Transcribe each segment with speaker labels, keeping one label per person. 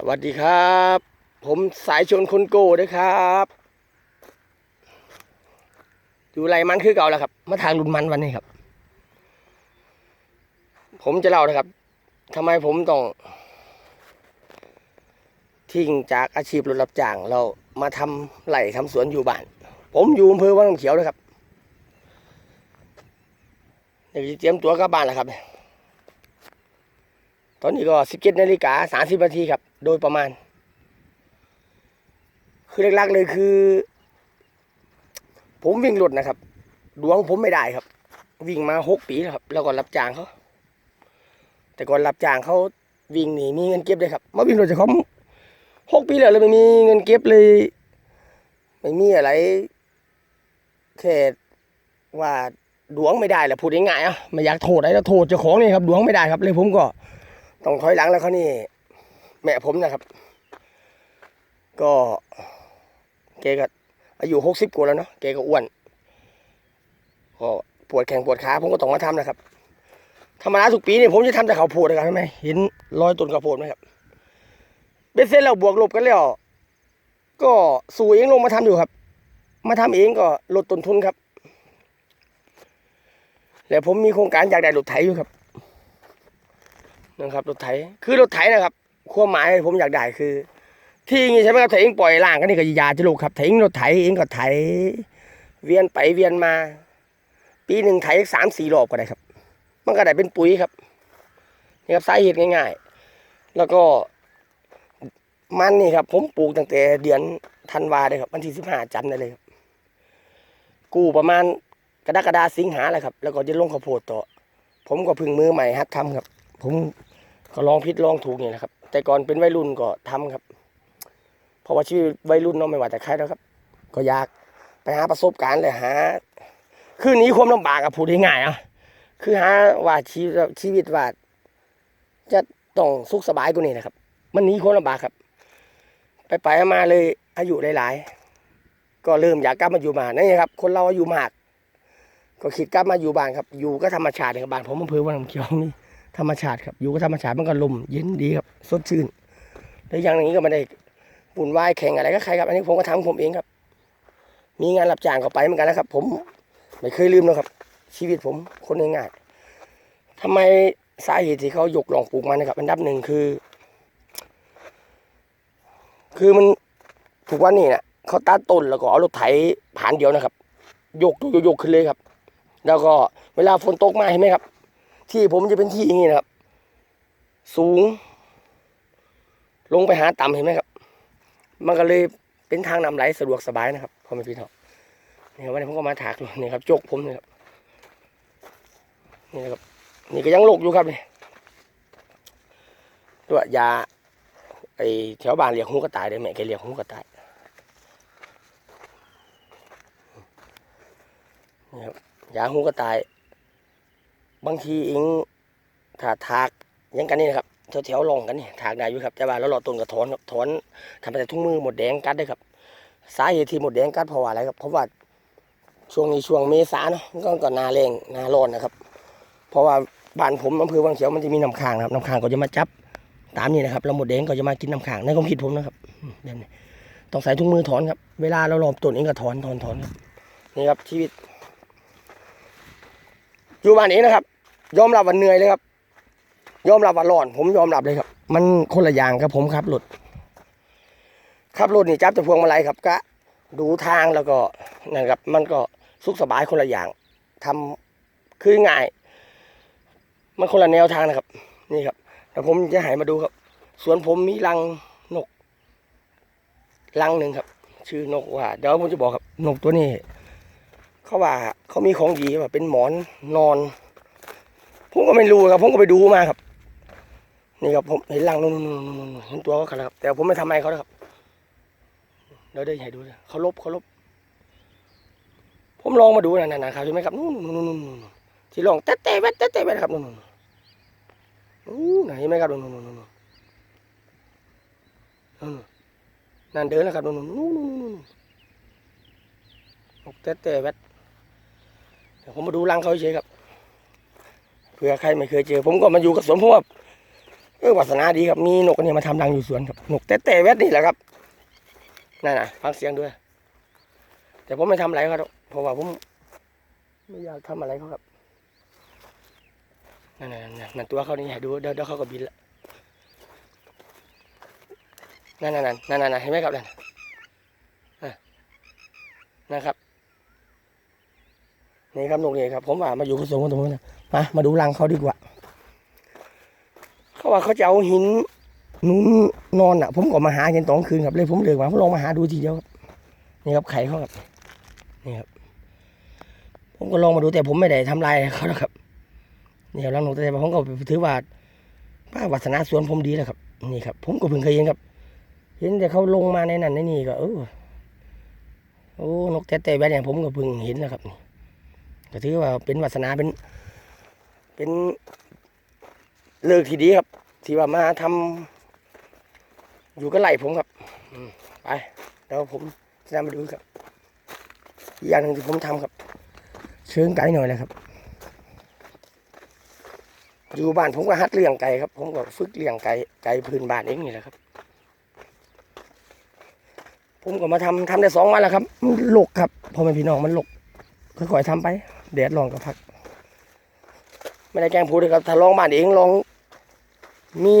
Speaker 1: สวัสดีครับ ผมสายชนคนโก้ด้วยครับอยู่ไรมันคือเก่าแล้วครับ มาทางรุนมันวันนี้ครับ ผมจะเล่านะครับทำไมผมต้อง ทิ้งจากอาชีพรถรับจ้างเรามาทำไร่ทำสวนอยู่บ้าน ผมอยู่อำเภอวังน้ำเขียวนะครับเดี๋ยวจะเตรียมตัวกลับบ้านแล้วครับ ตอนนี้ก็สิบเจ็ดนาฬิกาสามสิบนาทีครับ โดยประมาณ คือหลักๆเลยคือ ผมวิ่งรถนะครับ ดวงผมไม่ได้ครับ วิ่งมาหกปีแล้วครับ แล้วก็รับจ้างเขา แต่ก่อนรับจ้างเขาวิ่งหนีมีเงินเก็บเลยครับ มาวิ่งรถจะเขาหกปีแล้วเลยไม่มีเงินเก็บเลย ไม่มีอะไรแค่ว่าดวงไม่ได้แหละพูดง่ายๆอะไม่อยากโทษอะไรแล้วโทษเจ้าของนี่ครับ ดวงไม่ได้ครับเลยผมก็ ต้องถอยหลังแล้วเขานี่ แม่ผมนะครับ ก็แกก็อายุหกสิบกว่าแล้วเนาะแกก็อ้วนก็ปวดแข้งปวดขาผมก็ต้องมาทำนะครับธรรมดาทุกปีเนี่ยผมจะทำแต่ข้าวโพดนะครับใช่ไหมเห็นรอยต้นข้าวโพดไหมครับเบ็ดเสร็จแล้วบวกลบกันแล้วก็สู่เองลงมาทำอยู่ครับ มาทำเองก็ลดต้นทุนครับ แล้วผมมีโครงการอยากได้รถไถอยู่ครับ นะครับรถไถคือรถไถนะครับความหมายผมอยากได้คือ ที่อย่างงี้ใช่ไหมครับไถเองปล่อยล่างก็นี่ก็ยาจะลูกครับไถเองรถไถเองก็ไถ เวียนไปเวียนมา ปีหนึ่งไถสามสี่รอบก็ได้ครับ มันก็ได้เป็นปุ๋ยครับนี่ครับสาเหตุง่ายๆ แล้วก็มันนี่ครับ ผมปลูกตั้งแต่เดือนธันวาเลยครับวันที่สิบห้าจันทร์ได้เลยครับกู้ประมาณกรกฎาสิงหาเลยครับ แล้วก็จะลงข้าวโพดต่อ ผมก็พึ่งมือใหม่ฮัดทำครับ ผม ก็ลองผิดลองถูกนี่แหละครับ แต่ก่อนเป็นวัยรุ่นก็ทำครับ เพราะว่าชีวิตวัยรุ่นเนาะไม่ว่าแต่ใครแล้วครับ ก็อยากไปหาประสบการณ์เลยหา คือหนีความลำบากอะพูดง่ายอะคือหาว่าชีวิตชีวิตว่าจะต้องสุขสบายกว่านี้นะครับ มันหนีความลำบากครับ ไปไปมาเลยอายุหลายๆ ก็เริ่มอยากกลับมาอยู่บ้านนี่ครับ คนเราอายุมาก ก็คิดกลับมาอยู่บ้านครับ อยู่ก็ธรรมชาติเลยครับบ้านผมอำเภอวังน้ำเขียวนี่ ธรรมชาติครับ อยู่ก็ธรรมชาติมันก็ลมเย็นดีครับ สดชื่นแล้วอย่างนี้ก็ไม่ได้ปุ่นวายแข่งอะไรก็ใครครับ อันนี้ผมก็ทำผมเองครับ มีงานรับจ้างก็ไปเหมือนกันนะครับ ผมไม่เคยลืมนะครับ ชีวิตผมคนง่ายๆทำไมสาเหตุที่เขายกหลองปลูกมันนะครับอันดับหนึ่งคือ คือมันถูกวันนี้นะเขาตัดต้นแล้วก็เอารถไถผ่านเดียวนะครับ ยกยกยกขึ้นเลยครับ แล้วก็เวลาฝนตกมาเห็นไหมครับ ที่ผมจะเป็นที่อย่างนี้นะครับ สูง ลงไปหาต่ำเห็นไหมครับ มันก็เลยเป็นทางนำไหลสะดวกสบายนะครับพ่อแม่พี่น้องนี่ครับวันนี้ผมก็มาถากนี่ครับโจกผมนี่ครับนี่นะครับ นี่ก็ยังโลกอยู่ครับนี่ด้วยาไอแถวบ้านเรียกหูกระต่ายเลยแม่แกเรียกหูกระต่ายนี่ครับยาหูกระต่าย บางทีเองถ้าถากอยังกันนี่นะครับแถวแถวๆร่องกันนี่ถากได้อยู่ครับแต่ว่าแล้วเราต้นกระถอนครับถอนทำไปแต่ทุ่งมือหมดแดงกัดได้ครับสาเหตุที่หมดแดงกัดเพราะว่าอะไรครับเพราะว่าช่วงนี้ช่วงเมษาเนาะก็ก็หนาแรงนาร้อนนะครับ เพราะว่าบ้านผมอำเภอวังเขียวมันจะมีน้ำค้างนะครับน้ำค้างก็จะมาจับตามนี่นะครับแล้วหมดแดงก็จะมากินน้ำค้างในความคิดผมนะครับเดี๋ยวนี้ต้องใส่ถุงมือถอนครับ เวลาเราหลอมต้นเองก็ถอนถอนถอนครับนี่ครับชีวิตอยู่บ้านเองนะครับ ยอมรับว่าเหนื่อยเลยครับ ยอมรับว่าร้อน ผมยอมรับเลยครับ มันคนละอย่างครับผมขับรถขับรถนี่จับแต่พวงมาลัยครับก็ดูทางแล้วก็นะครับ มันก็สุขสบายคนละอย่างทำคือง่าย มันคนละแนวทางนะครับ นี่ครับแต่ผมจะหายมาดูครับ สวนผมมีรังนกรังหนึ่งครับ ชื่อนกว่าเดี๋ยวผมจะบอกครับ นกตัวนี้ เขาว่าเขามีของดีว่าเป็นหมอนนอน ผมก็ไม่รู้ครับ ผมก็ไปดูมาครับ นี่ครับผมเห็นรังนู่นนู่นนู่นเห็นตัวเขาครับ แต่ผมไม่ทำอะไรเขาครับเดี๋ยวได้ให้ดูเลยเขาลบเขาลบ ผมลองมาดูนะนะครับเห็นไหมครับนู่นนู่นนู่นนู่นนู่นที่ลองแตะแตะแวดแตะแตะแวดครับนู่นนู่นนู่นไหนเห็นไหมครับนู่นนู่นนู่นนู่นนั่นเดินแล้วครับนู่นนู่นนู่นนู่นนกแตะแตะแวดเดี๋ยวผมมาดูรังเขาเฉยครับ เผื่อใครไม่เคยเจอ ผมก็มาอยู่กับสวนเพราะว่าเออวาสนาดีครับมีนกอันนี้มาทำรังอยู่สวนครับนกแต่แต่แวดนี่แหละครับนั่นน่ะฟังเสียงด้วย แต่ผมไม่ทำอะไรเขาหรอกเพราะว่าผมไม่อยากทำอะไรเขาครับนั่นน่ะนั่นนั่นตัวเขานี่ให้ดูเดี๋ยวเดาเขาก็บินละนั่นนั่นนั่นนั่นนั่นเห็นไหมครับนั่นอ่นะครับ นี่ครับนกนี่ครับ ผมว่ามาอยู่ผสมกันตรงนี้นนะมามาดูรังเขาดีกว่า เขาว่าเขาจะเอาหินนู้นนอนอะ ผมก็มาหาเห็นตอนกลางคืนครับเลยผมเลยว่าผมลองมาหาดูทีเดียวครับนี่ครับไข่เขาครับนี่ครับ ผมก็ลองมาดูแต่ผมไม่ได้ทำลายเขาหรอกครับนี่ครับรังนกแต่ผมก็ถือว่าป้าวัฒนาสวนผมดีแล้วครับ นี่ครับ ผมก็เพิ่งเคยเห็นครับ เห็นแต่เขาลงมาในนั้นในนี่ก็เออโอ้นกแต่แต่แบบนี้ผมก็เพิ่งเห็นแล้วครับนี่ ก็ถือว่าเป็นวัฒนาเป็นเป็นเลิกที่ดีครับ ที่ว่ามาทำอยู่ก็ไหลผมครับไปแล้วผมจะนำมาดูครับอีกอย่างหนึ่งที่ผมทำครับ เชิงไก่หน่อยนะครับ อยู่บ้านผมก็ฮัดเลี้ยงไก่ครับ ผมก็ฝึกเลี้ยงไก่ไก่พื้นบ้านเองนี่แหละครับ ผมก็มาทำทำได้สองวันแล้วครับมันหลกครับพอเป็นพี่น้องมันหลกค่อยๆทำไป แดดร้อนก็พัก ไม่ได้แกล้งพูดเลยครับ ถ้าลองบ้านเองลอง มี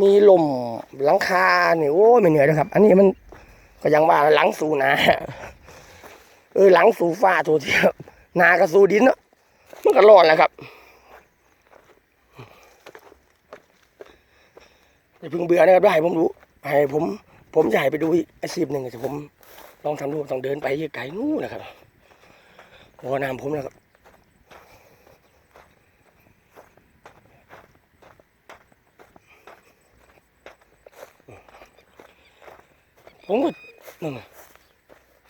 Speaker 1: มีลมหลังคาเนี่ยโอ้ไม่เหนื่อยนะครับ อันนี้มันก็ยังว่าหลังสู่นาเออหลังสู่ฟ้าตัวเทียบนาก็สู่ดินเนาะมันก็ร้อนแหละครับอย่าเพิ่งเบื่อนะครับได้ผมรู้ให้ผม ผมจะให้ไปดูอีกอาชีพหนึ่งแต่ผม ลองทำดูต้องเดินไปไกลนู่นนะครับวอน้ำผมนะครับผมก็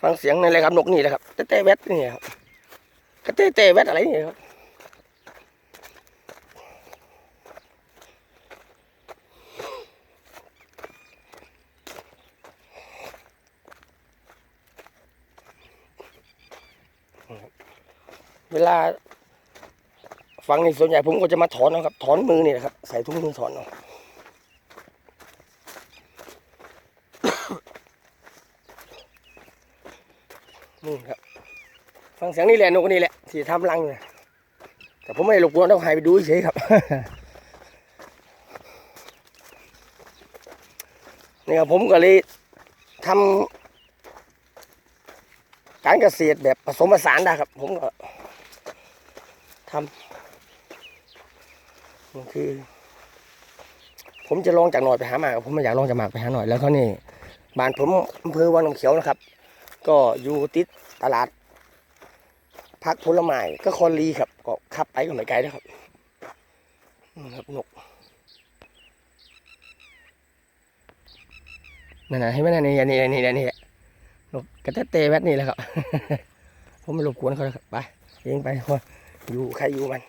Speaker 1: ฟังเสียงในอะไรครับนกนี่แหละครับเต้เต้แวดนี่ครับกระเต้เต้แวดอะไรนี่ครับ เวลาฟังในส่วนใหญ่ผมก็จะมาถอนนะครับ ถอนมือนี่แหละครับ ใส่ถุงมือถอนเอาะนี่ครับ ฟังเสียงนี่แหละนกนี่แหละที่ทำรังเนี่ยแต่ผมไม่ได้รบกวนต้องให้ไปดูเฉยครับนี่ครับผมก็เลยทำ การเกษตรแบบผสมผสานได้ครับ ผมก็ทำมันคือ ผมจะลองจากหน่อยไปหาหมากผมไม่อยากลองจากหมากไปหาหน่อยแล้วเขานี่บ้านผมอำเภอวังน้ำเขียวนะครับ ก็อยู่ติดตลาดพักผลไม้ก็คอนลีครับ ก็ขับไปก็ไม่ไกลนะครับนี่ครับนกนั่นนะให้ไหมนั่นนี่นี่นี่นี่ นี่นกระเตะเตแวดนี่แหละครับผมไม่รบกวนเขาแล้วครับไปเองไปคนอยู่ใครอยู่มัน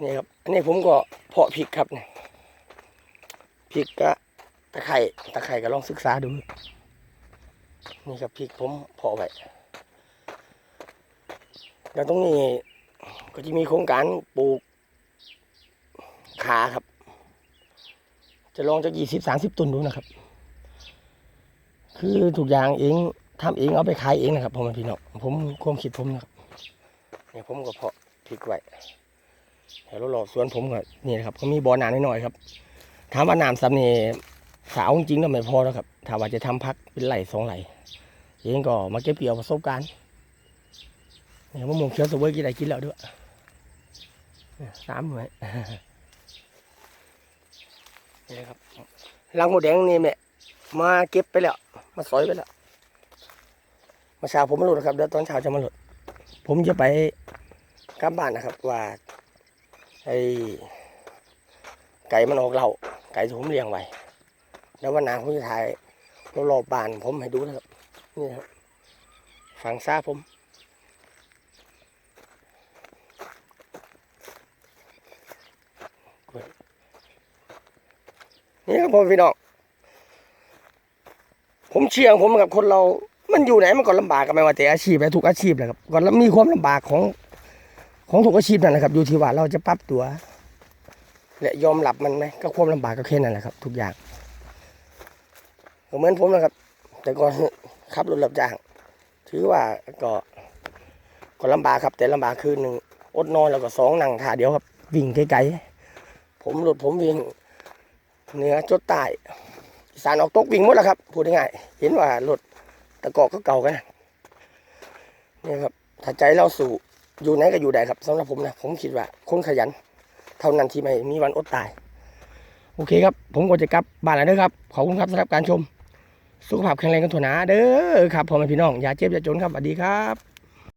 Speaker 1: นี่ครับอันนี้ผมก็เพาะพริกครับเนี่ยพริกก็ตะไคร่ตะไคร่ก็ลองศึกษาดูนี่ครับพริกผมเพาะไว้แล้วตรงนี้ก็จะมีโครงการปลูกขาครับ จะลองจากยี่สิบสามสิบต้นดูนะครับ คือทุกอย่างเองทำเองเอาไปขายเองนะครับผมเป็นพี่น้องผมความคิดผมนะครับเนี่ยผมก็เพาะพริกไว้แล้วรอบสวนผมก็นี่นะครับก็มีบ่อน้ำนิดหน่อยครับถามว่าน้ำซ้ำนี่สาวจริงๆแล้วไม่พอแล้วครับถ้าว่าจะทำพักเป็นไหลสองไหลเองก็มาเก็บเกี่ยวประสบการณ์เนี่ยมะม่วงเขียวสวยกินอะไรกินแล้วด้วยสามหน่วยนี่นะครับลังหมดแดงนี่แม่มาเก็บไปแล้ว มาสอยไปแล้วมาเช้าผมมาหลุดนะครับเดี๋ยวตอนเช้าจะมาหลุด ผมจะไปกลับบ้านนะครับ ว่าไอ้ไก่มันออกเหล่าไก่ที่ผมเลี้ยงไว้แล้ววันหน้าผมจะถ่ายรอบๆบ้านผมให้ดูนะครับนี่ครับฝั่งซ้ายผมนี่ครับพ่อพี่น้อง เชื่อผมกับคนเรา มันอยู่ไหนมันก็ลำบากกันไม่ว่าแต่อาชีพและทุกอาชีพแหละครับก็มีความลำบากของของทุกอาชีพนั่นแหละครับ อยู่ที่ว่าเราจะปรับตัวและยอมรับมันไหมก็ความลำบากก็แค่นั้นแหละครับ ทุกอย่างเหมือนผมนะครับ แต่ก่อนขับรถรับจ้าง ถือว่าก็ก็ลำบากครับ แต่ลำบากคือหนึ่งอดนอนแล้วก็สองนั่งท่าเดียวครับ วิ่งไกลๆผมรถผมวิ่งเหนือจดใต้ สานออกตกวิ่งหมดแล้วครับพูดง่ายๆเห็นว่ารถตะกอกก็เก่ากันนี่ครับถ้าใจเราสู่อยู่ไหนก็อยู่ได้ครับสำหรับผมนะผมคิดว่าคนขยัน เท่านั้นที่ไม่มีวันอดตาย โอเคครับ ผมก็จะกลับบ้านแล้วเด้อครับขอบคุณครับสำหรับการชม สุขภาพแข็งแรงกันทั่วนาเด้อครับพ่อแม่พี่น้องอย่าเจ็บอย่าจนครับสวัสดีครับ